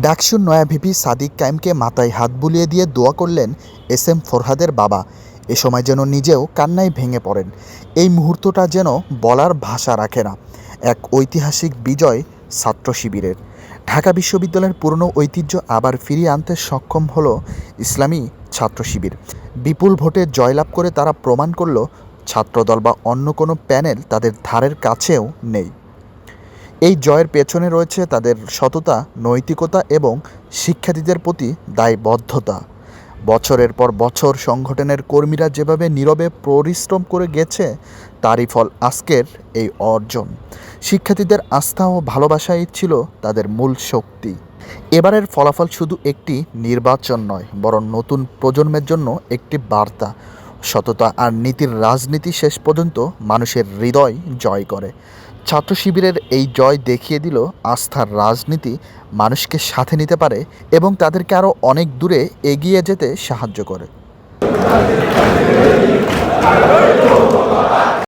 ডাকসুর নয়া ভিপি সাদিক কায়েমকে মাথায় হাত বুলিয়ে দিয়ে দোয়া করলেন এস এম ফরহাদের বাবা। এ সময় যেন নিজেও কান্নায় ভেঙে পড়েন। এই মুহূর্তটা যেন বলার ভাষা রাখে না। এক ঐতিহাসিক বিজয় ছাত্র শিবিরের। ঢাকা বিশ্ববিদ্যালয়ের পুরনো ঐতিহ্য আবার ফিরিয়ে আনতে সক্ষম হল ইসলামী ছাত্র শিবির। বিপুল ভোটে জয়লাভ করে তারা প্রমাণ করল, ছাত্রদল বা অন্য কোনো প্যানেল তাদের ধারের কাছেও নেই। এই জয়ের পেছনে রয়েছে তাদের সততা, নৈতিকতা এবং শিক্ষার্থীদের প্রতি দায়বদ্ধতা। বছরের পর বছর সংগঠনের কর্মীরা যেভাবে নীরবে পরিশ্রম করে গেছে, তারই ফল আজকের এই অর্জন। শিক্ষার্থীদের আস্থা ও ভালোবাসাই ছিল তাদের মূল শক্তি। এবারের ফলাফল শুধু একটি নির্বাচন নয়, বরং নতুন প্রজন্মের জন্য একটি বার্তা। সততা আর নীতির রাজনীতি শেষ পর্যন্ত মানুষের হৃদয় জয় করে। ছাত্র শিবিরের এই জয় দেখিয়ে দিল আস্থার রাজনীতি মানুষকে সাথে নিতে পারে এবং তাদেরকে আরও অনেক দূরে এগিয়ে যেতে সাহায্য করে।